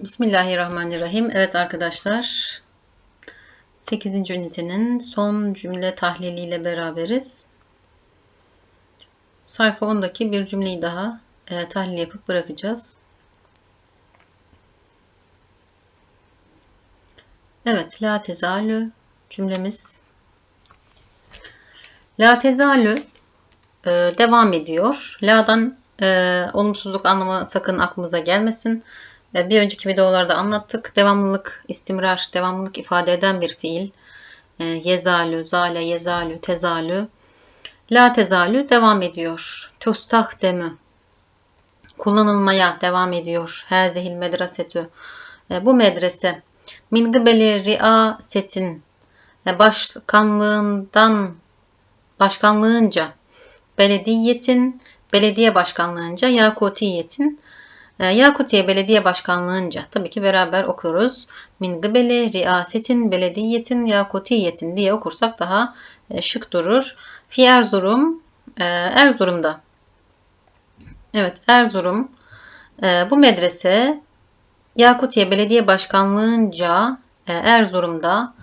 Bismillahirrahmanirrahim. Evet arkadaşlar. 8. ünitenin son cümle tahliliyle beraberiz. Sayfa 10'daki bir cümleyi daha e, tahlil yapıp bırakacağız. Evet, la tezalü cümlemiz. La tezalü e, devam ediyor. La'dan e, olumsuzluk anlamı sakın aklımıza gelmesin. Bir önceki videolarda anlattık. Devamlılık, istimrar, devamlılık ifade eden bir fiil. E, yezalü, zale, yezalü, tezalü. La tezalü devam ediyor. Tustah demü. Kullanılmaya devam ediyor. Hazihil medresetü. E, bu medrese. Min gıbeli riasetin. E, başkanlığından, başkanlığınca. Belediyetin, belediye başkanlığınca. Yakutiyetin ee, Yakutiye Belediye Başkanlığınca tabii ki beraber okuyoruz. Min gıbeli riasetin belediyetin yakutiyetin diye okursak daha e, şık durur. Fi Erzurum e, Erzurum'da. Evet Erzurum e, bu medrese Yakutiye Belediye Başkanlığınca Erzurum'da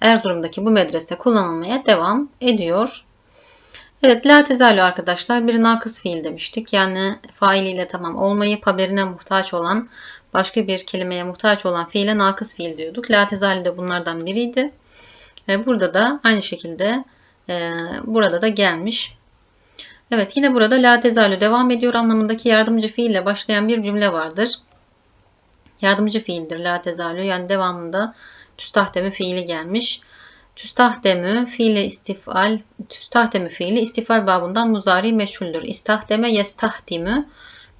Erzurum'daki bu medrese kullanılmaya devam ediyor. Evet, la tezalu arkadaşlar bir nakıs fiil demiştik. Yani failiyle tamam olmayıp haberine muhtaç olan, başka bir kelimeye muhtaç olan fiile nakıs fiil diyorduk. La tezalu de bunlardan biriydi. Ve burada da aynı şekilde e, burada da gelmiş. Evet yine burada la tezalu devam ediyor anlamındaki yardımcı fiille başlayan bir cümle vardır. Yardımcı fiildir la tezalu yani devamında tüstahdemi fiili gelmiş. Tüstahdemü fiili istifal, tüstahdemü fiili istifal babından muzari meçhuldür. İstahdeme yestahdimü,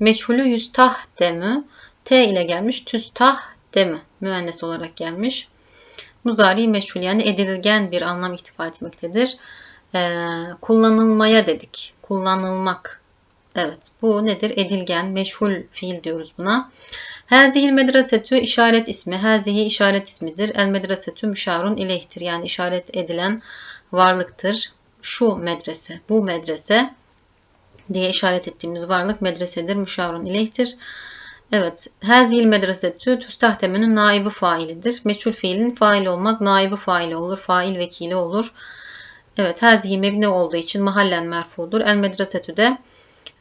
meçhulü yüstahdemü, T ile gelmiş tüstahdemü, müennes olarak gelmiş. Muzari meçhul yani edilgen bir anlam ihtiva etmektedir. Ee, kullanılmaya dedik. Kullanılmak. Evet bu nedir? Edilgen, meşhul fiil diyoruz buna. Hazihil medresetü işaret ismi. Hazihi işaret ismidir. El medresetü müşarun ileyhtir. Yani işaret edilen varlıktır. Şu medrese, bu medrese diye işaret ettiğimiz varlık medresedir. Müşarun ileyhtir. Evet. Hazihil medresetü tüstahtemünün naibi failidir. Meçhul fiilin faili olmaz. Naibi faili olur. Fail vekili olur. Evet. Hazihi mebni olduğu için mahallen merfudur. El medresetü de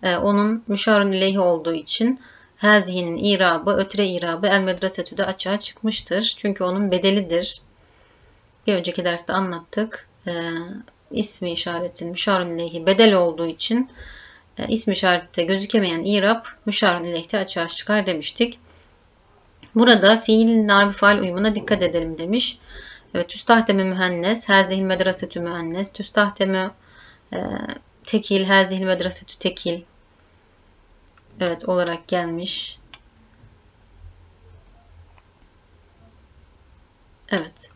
onun müşarun ileyhi olduğu için Hazihi'nin irabı, ötre irabı el medresetü de açığa çıkmıştır. Çünkü onun bedelidir. Bir önceki derste anlattık. E, ismi işaretin müşarun ileyhi bedel olduğu için e, ismi işarette gözükemeyen irab müşarun ileyhte açığa çıkar demiştik. Burada fiil nabi faal uyumuna dikkat edelim demiş. Evet, tüstahdemi mühennes, hazihil medresetü mühennes, tüstahdemi e, tekil, hazihil medresetü tekil, Evet olarak gelmiş. Evet.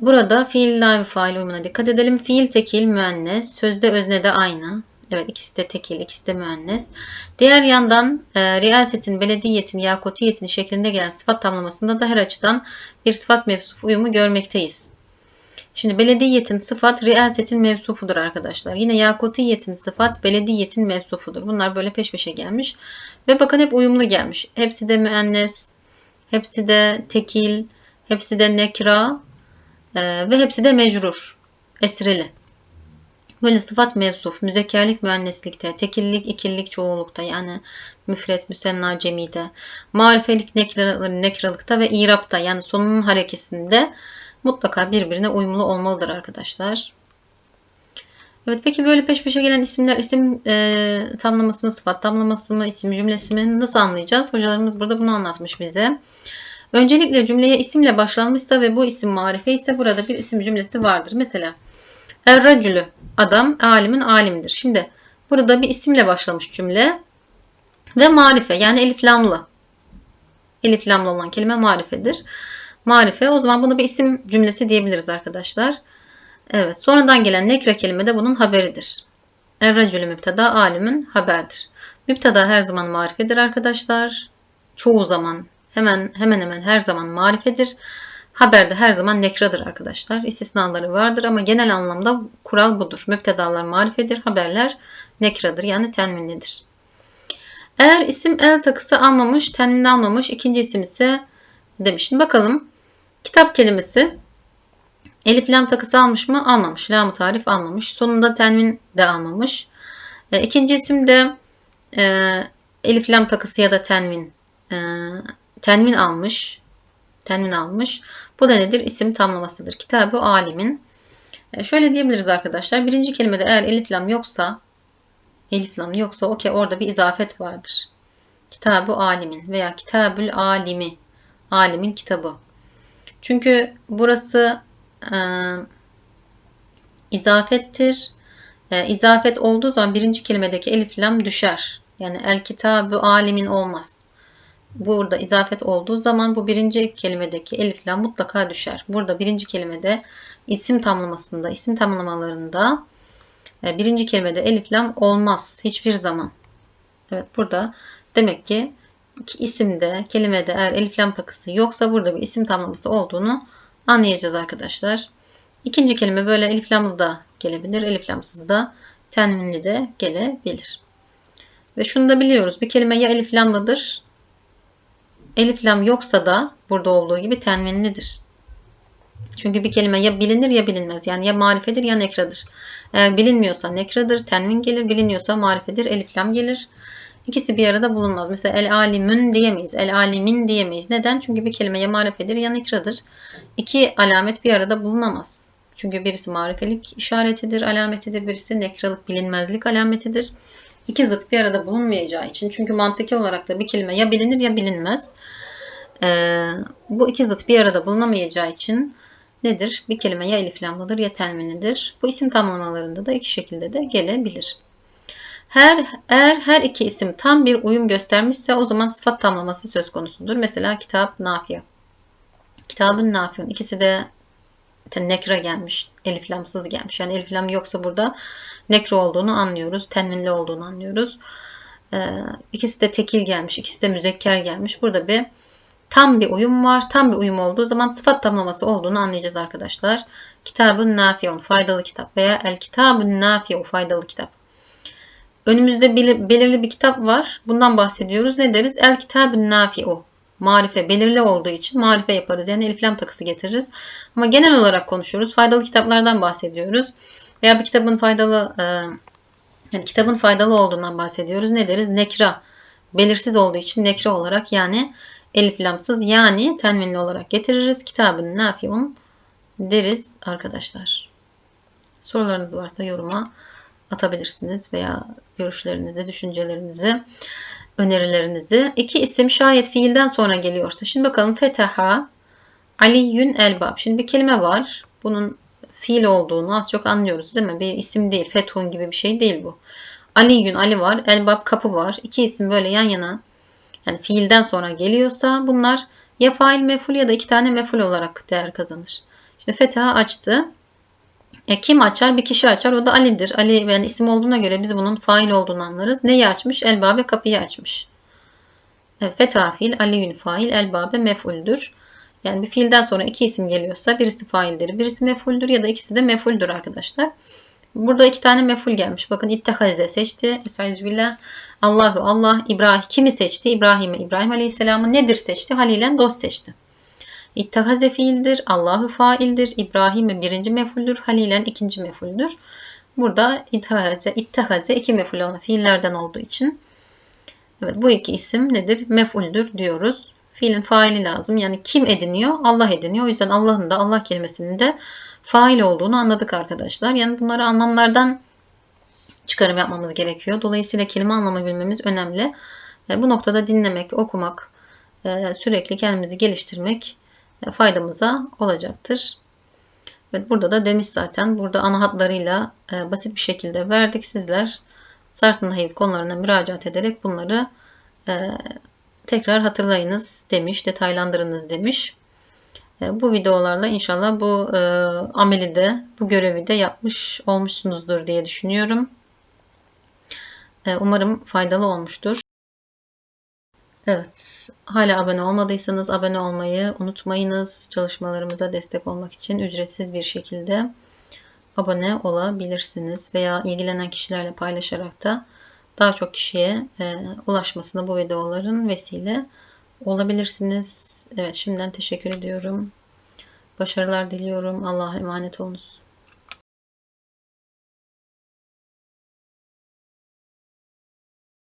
Burada fiil ve fail uyumuna dikkat edelim. Fiil tekil müennes, sözde özne de aynı. Evet ikisi de tekil, ikisi de müennes. Diğer yandan e, riyasetin, belediyetin, yakutiyetin şeklinde gelen sıfat tamlamasında da her açıdan bir sıfat mevsuf uyumu görmekteyiz. Şimdi belediyetin sıfat riasetin mevsufudur arkadaşlar. Yine yakutiyetin sıfat belediyetin mevsufudur. Bunlar böyle peş peşe gelmiş. Ve bakın hep uyumlu gelmiş. Hepsi de müennes, hepsi de tekil, hepsi de nekra e, ve hepsi de mecrur. Esreli. Böyle sıfat mevsuf, müzekkerlik müenneslikte, tekillik, ikillik çoğunlukta yani müfret, müsenna, cemide, marifelik nekralıkta ve irapta yani sonunun harekesinde mutlaka birbirine uyumlu olmalıdır arkadaşlar. Evet peki böyle peş peşe gelen isimler isim e, tamlaması mı sıfat tamlaması mı isim cümlesi mi nasıl anlayacağız? Hocalarımız burada bunu anlatmış bize. Öncelikle cümleye isimle başlanmışsa ve bu isim marife ise burada bir isim cümlesi vardır. Mesela Erracülü adam alimin alimdir. Şimdi burada bir isimle başlamış cümle ve marife yani elif lamlı. Elif lamlı olan kelime marifedir marife. O zaman bunu bir isim cümlesi diyebiliriz arkadaşlar. Evet. Sonradan gelen nekre kelime de bunun haberidir. Erracülü müpteda alimin haberdir. Müpteda her zaman marifedir arkadaşlar. Çoğu zaman hemen hemen hemen her zaman marifedir. Haber de her zaman nekradır arkadaşlar. İstisnaları vardır ama genel anlamda kural budur. Müptedalar marifedir, haberler nekradır yani tenminlidir. Eğer isim el takısı almamış, tenvin almamış, ikinci isim ise demiş. Bakalım. Kitap kelimesi elif lam takısı almış mı? Almamış. Lam tarif almamış. Sonunda tenvin de almamış. E, ikinci isim de e, elif lam takısı ya da tenvin e, tenvin almış. Tenvin almış. Bu da nedir? İsim tamlamasıdır. Kitabı alimin. E, şöyle diyebiliriz arkadaşlar. Birinci kelimede eğer elif lam yoksa elif lam yoksa okey orada bir izafet vardır. Kitabı alimin veya kitabül alimi. Alimin kitabı. Çünkü burası e, izafettir. E, izafet olduğu zaman birinci kelimedeki elif lam düşer. Yani el kitabı alimin olmaz. Burada izafet olduğu zaman bu birinci kelimedeki elif lam mutlaka düşer. Burada birinci kelimede isim tamlamasında, isim tamlamalarında e, birinci kelimede elif lam olmaz hiçbir zaman. Evet burada demek ki isimde, kelimede eğer elif lam takısı yoksa burada bir isim tamlaması olduğunu anlayacağız arkadaşlar. İkinci kelime böyle elif lamlı da gelebilir, elif lamsız da tenvinli de gelebilir. Ve şunu da biliyoruz. Bir kelime ya elif lamlıdır, elif lam yoksa da burada olduğu gibi tenvinlidir. Çünkü bir kelime ya bilinir ya bilinmez. Yani ya marifedir ya nekradır. Eğer bilinmiyorsa nekradır, tenvin gelir. Biliniyorsa marifedir, elif lam gelir. İkisi bir arada bulunmaz. Mesela el alimün diyemeyiz. El alimin diyemeyiz. Neden? Çünkü bir kelime ya marifedir ya nekradır. İki alamet bir arada bulunamaz. Çünkü birisi marifelik işaretidir, alametidir. Birisi nekralık, bilinmezlik alametidir. İki zıt bir arada bulunmayacağı için. Çünkü mantıki olarak da bir kelime ya bilinir ya bilinmez. Ee, bu iki zıt bir arada bulunamayacağı için nedir? Bir kelime ya elif ya tenvinidir. Bu isim tamlamalarında da iki şekilde de gelebilir. Her, eğer her iki isim tam bir uyum göstermişse o zaman sıfat tamlaması söz konusudur. Mesela kitap, nafiye. Kitabın nafiyon. İkisi de nekra gelmiş. Elif lamsız gelmiş. Yani elif lam yoksa burada nekra olduğunu anlıyoruz. Tenvinli olduğunu anlıyoruz. Ee, ikisi de tekil gelmiş. ikisi de müzekker gelmiş. Burada bir tam bir uyum var. Tam bir uyum olduğu zaman sıfat tamlaması olduğunu anlayacağız arkadaşlar. Kitabın nafiyon faydalı kitap veya el kitabın nafiyon faydalı kitap. Önümüzde belirli bir kitap var. Bundan bahsediyoruz. Ne deriz? El kitabın nafi'u. Marife belirli olduğu için marife yaparız. Yani elif lam takısı getiririz. Ama genel olarak konuşuyoruz. Faydalı kitaplardan bahsediyoruz. Veya bir kitabın faydalı e, yani kitabın faydalı olduğundan bahsediyoruz. Ne deriz? Nekra. Belirsiz olduğu için nekra olarak yani elif lamsız yani tenvinli olarak getiririz. Kitabın nafiun deriz arkadaşlar. Sorularınız varsa yoruma atabilirsiniz veya görüşlerinizi, düşüncelerinizi, önerilerinizi. İki isim şayet fiilden sonra geliyorsa. Şimdi bakalım fetaha aliyün elbab. Şimdi bir kelime var. Bunun fiil olduğunu az çok anlıyoruz değil mi? Bir isim değil. Fethun gibi bir şey değil bu. Aliyün Ali var. Elbab kapı var. İki isim böyle yan yana yani fiilden sonra geliyorsa bunlar ya fail meful ya da iki tane meful olarak değer kazanır. Şimdi fetaha açtı. E, kim açar? Bir kişi açar. O da Ali'dir. Ali yani isim olduğuna göre biz bunun fail olduğunu anlarız. Neyi açmış? Elbabe kapıyı açmış. Evet, feta fiil, fail, elbabe mef'uldür. Yani bir fiilden sonra iki isim geliyorsa birisi faildir, birisi mef'uldür ya da ikisi de mef'uldür arkadaşlar. Burada iki tane mef'ul gelmiş. Bakın ittehaze seçti. Estağfirullah. Allahu Allah İbrahim kimi seçti? İbrahim'i. İbrahim Aleyhisselam'ı nedir seçti? Halilen dost seçti. İttehaze fiildir. Allahu faildir. İbrahim birinci mefuldür. Halilen ikinci mefuldür. Burada ittehaze, ittehaze iki meful olan fiillerden olduğu için evet bu iki isim nedir? Mefuldür diyoruz. Fiilin faili lazım. Yani kim ediniyor? Allah ediniyor. O yüzden Allah'ın da Allah kelimesinin de fail olduğunu anladık arkadaşlar. Yani bunları anlamlardan çıkarım yapmamız gerekiyor. Dolayısıyla kelime anlamı bilmemiz önemli. Bu noktada dinlemek, okumak, e, sürekli kendimizi geliştirmek faydamıza olacaktır. Evet, burada da demiş zaten. Burada ana hatlarıyla e, basit bir şekilde verdik. Sizler Sartın Hayıp konularına müracaat ederek bunları e, tekrar hatırlayınız demiş, detaylandırınız demiş. E, bu videolarla inşallah bu e, ameli de, bu görevi de yapmış olmuşsunuzdur diye düşünüyorum. E, umarım faydalı olmuştur. Evet, hala abone olmadıysanız abone olmayı unutmayınız. Çalışmalarımıza destek olmak için ücretsiz bir şekilde abone olabilirsiniz veya ilgilenen kişilerle paylaşarak da daha çok kişiye e, ulaşmasına bu videoların vesile olabilirsiniz. Evet şimdiden teşekkür ediyorum. Başarılar diliyorum. Allah'a emanet olunuz.